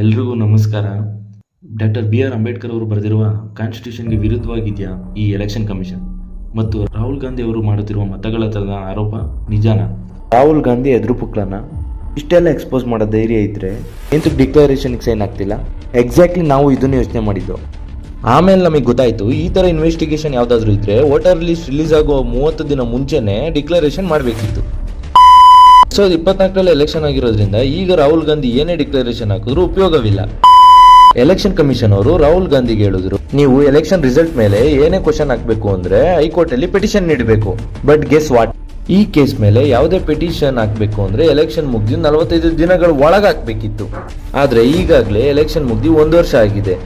ಎಲ್ರಿಗೂ ನಮಸ್ಕಾರ. Doctor B R Ambedkar ಅವರು ಬರೆದಿರುವ ಕಾನ್ಸ್ಟಿಟ್ಯೂಷನ್ಗೆ ವಿರುದ್ಧವಾಗಿದೆಯಾ ಈ ಎಲೆಕ್ಷನ್ ಕಮಿಷನ್? ಮತ್ತು ರಾಹುಲ್ ಗಾಂಧಿ ಅವರು ಮಾಡುತ್ತಿರುವ ಮತಗಳ ತರದ ಆರೋಪ ನಿಜಾನ? ರಾಹುಲ್ ಗಾಂಧಿ ಎದುರು ಪುಕ್ಲನ ಇಷ್ಟೆಲ್ಲ ಎಕ್ಸ್ಪೋಸ್ ಮಾಡೋ ಧೈರ್ಯ ಇದ್ರೆ ಎಂತ ಡಿಕ್ಲರೇಷನ್ಗೆ ಸೈನ್ ಆಗ್ತಿಲ್ಲ ಎಕ್ಸಾಕ್ಟ್ಲಿ ನಾವು ಇದನ್ನು ಯೋಚನೆ ಮಾಡಿದ್ದು. ಆಮೇಲೆ ನಮಗೆ ಗೊತ್ತಾಯ್ತು, ಈ ಥರ ಇನ್ವೆಸ್ಟಿಗೇಷನ್ ಯಾವುದಾದ್ರೂ ಇದ್ರೆ ವೋಟರ್ ಲಿಸ್ಟ್ ರಿಲೀಸ್ ಆಗುವ ಮೂವತ್ತು ದಿನ ಮುಂಚೆನೆ ಡಿಕ್ಲರೇಷನ್ ಮಾಡಬೇಕಿತ್ತು. ಎರಡ್ ಸಾವಿರದ ಇಪ್ಪತ್ನಾಲ್ಕರಲ್ಲಿ ಎಲೆಕ್ಷನ್ ಆಗಿರೋದ್ರಿಂದ ಈಗ ರಾಹುಲ್ ಗಾಂಧಿ ಏನೇ ಡಿಕ್ಲರೇಷನ್ ಹಾಕಿದ್ರು ಉಪಯೋಗವಿಲ್ಲ. ಎಲೆಕ್ಷನ್ ಕಮಿಷನ್ ಅವರು ರಾಹುಲ್ ಗಾಂಧಿಗೆ ಹೇಳಿದ್ರು, ನೀವು ಎಲೆಕ್ಷನ್ ರಿಸಲ್ಟ್ ಮೇಲೆ ಏನೇ ಕ್ವಶನ್ ಹಾಕಬೇಕು ಅಂದ್ರೆ ಹೈಕೋರ್ಟ್ ಅಲ್ಲಿ ಪಿಟಿಷನ್ ನೀಡಬೇಕು. ಬಟ್ ಗೆಸ್ ವಾಟ್ ಈ ಕೇಸ್ ಮೇಲೆ ಯಾವುದೇ ಪಿಟಿಷನ್ ಹಾಕಬೇಕು ಅಂದ್ರೆ ಎಲೆಕ್ಷನ್ ಮುಗ್ದಿ ನಲವತ್ತೈದು ದಿನಗಳ ಒಳಗೆ ಹಾಕ್ಬೇಕಿತ್ತು ಆದ್ರೆ ಈಗಾಗಲೇ ಎಲೆಕ್ಷನ್ ಮುಗ್ದಿ ಒಂದು ವರ್ಷ ಆಗಿದೆ.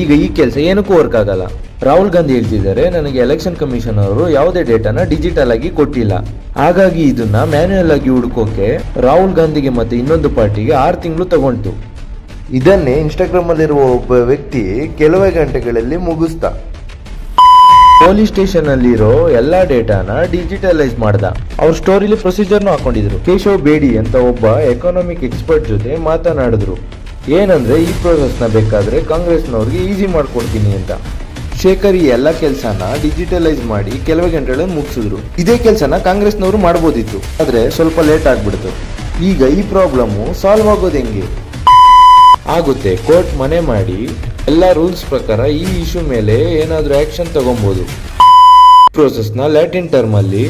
ಈಗ ಈ ಕೆಲಸ ಏನಕ್ಕೂ ವರ್ಕ್ ಆಗಲ್ಲ. ರಾಹುಲ್ ಗಾಂಧಿ ಹೇಳ್ತಿದ್ದಾರೆ ನನಗೆ ಎಲೆಕ್ಷನ್ ಕಮಿಷನ್ ಅವರು ಯಾವುದೇ ಡೇಟಾನ ಡಿಜಿಟಲ್ ಆಗಿ ಕೊಟ್ಟಿಲ್ಲ. ಹಾಗಾಗಿ ಇದನ್ನ ಮ್ಯಾನ್ಯುಯಲ್ ಆಗಿ ಹುಡುಕೋಕೆ ರಾಹುಲ್ ಗಾಂಧಿಗೆ ಮತ್ತೆ ಇನ್ನೊಂದು ಪಾರ್ಟಿಗೆ ಆರು ತಿಂಗಳು ತಗೊಂತು ಇದನ್ನೇ ಇನ್ಸ್ಟಾಗ್ರಾಮ್ ಅಲ್ಲಿರುವ ಒಬ್ಬ ವ್ಯಕ್ತಿ ಕೆಲವೇ ಗಂಟೆಗಳಲ್ಲಿ ಮುಗಿಸ್ತ ಪೊಲೀಸ್ ಸ್ಟೇಷನ್ ಅಲ್ಲಿರೋ ಎಲ್ಲಾ ಡೇಟಾನ ಡಿಜಿಟಲೈಸ್ ಮಾಡ್ದ. ಅವ್ರ ಸ್ಟೋರಿಲಿ ಪ್ರೊಸೀಜರ್ನು ಹಾಕೊಂಡಿದ್ರು. ಕೇಶವ್ ಬೇಡಿ ಅಂತ ಒಬ್ಬ ಎಕನಾಮಿಕ್ ಎಕ್ಸ್ಪರ್ಟ್ ಜೊತೆ ಮಾತನಾಡಿದ್ರು. ಏನಂದ್ರೆ ಈ ನ ಬೇಕಾದ್ರೆ ಕಾಂಗ್ರೆಸ್ನವ್ರಿಗೆ ಈಸಿ ಮಾಡ್ಕೊಡ್ತೀನಿ ಅಂತ. ಶೇಖರ್ ಈ ಎಲ್ಲ ಕೆಲಸನ ಡಿಜಿಟಲೈಸ್ ಮಾಡಿ ಕೆಲವೇ ಗಂಟೆಗಳಲ್ಲಿ ಮುಗಿಸಿದ್ರು. ಇದೇ ಕೆಲಸನ ಕಾಂಗ್ರೆಸ್ನವರು ಮಾಡ್ಬೋದಿತ್ತು. ಆದ್ರೆ ಸ್ವಲ್ಪ ಲೇಟ್ ಆಗ್ಬಿಡ್ತು. ಈಗ ಈ ಪ್ರಾಬ್ಲಮ್ಮು ಸಾಲ್ವ್ ಆಗೋದು ಹೆಂಗೆ? ಆಗುತ್ತೆ, ಕೋರ್ಟ್ ಮನೆ ಮಾಡಿ ಎಲ್ಲ ರೂಲ್ಸ್ ಪ್ರಕಾರ ಈ ಇಶ್ಯೂ ಮೇಲೆ ಏನಾದ್ರೂ ಆಕ್ಷನ್ ತಗೊಬಹುದು ಪ್ರೋಸೆಸ್ನ ಲ್ಯಾಟಿನ್ ಟರ್ಮ್ ಅಲ್ಲಿ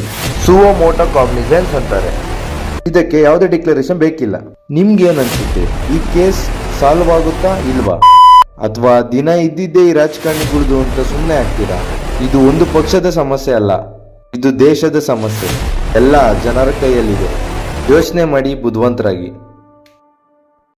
ಸುವೋ ಮೋಟೋ ಕಾಗ್ನಿಸೆನ್ಸ್ ಅಂತಾರೆ. ಇದಕ್ಕೆ ಯಾವುದೇ ಡಿಕ್ಲರೇಷನ್ ಬೇಕಿಲ್ಲ. ನಿಮ್ಗೆ ಏನ್ ಅನ್ಸುತ್ತೆ? ಈ ಕೇಸ್ ಸಾಲ್ವ್ ಆಗುತ್ತಾ ಇಲ್ವಾ? ಅಥವಾ ದಿನ ಇದ್ದಿದ್ದೇ ಈ ರಾಜಕಾರಣಿಗಳದು ಅಂತ ಸುಮ್ಮನೆ ಆಗ್ತೀರಾ? ಇದು ಒಂದು ಪಕ್ಷದ ಸಮಸ್ಯೆ ಅಲ್ಲ, ಇದು ದೇಶದ ಸಮಸ್ಯೆ. ಎಲ್ಲ ಜನರ ಕೈಯಲ್ಲಿದೆ. ಯೋಚನೆ ಮಾಡಿ ಬುದ್ಧಿವಂತರಾಗಿ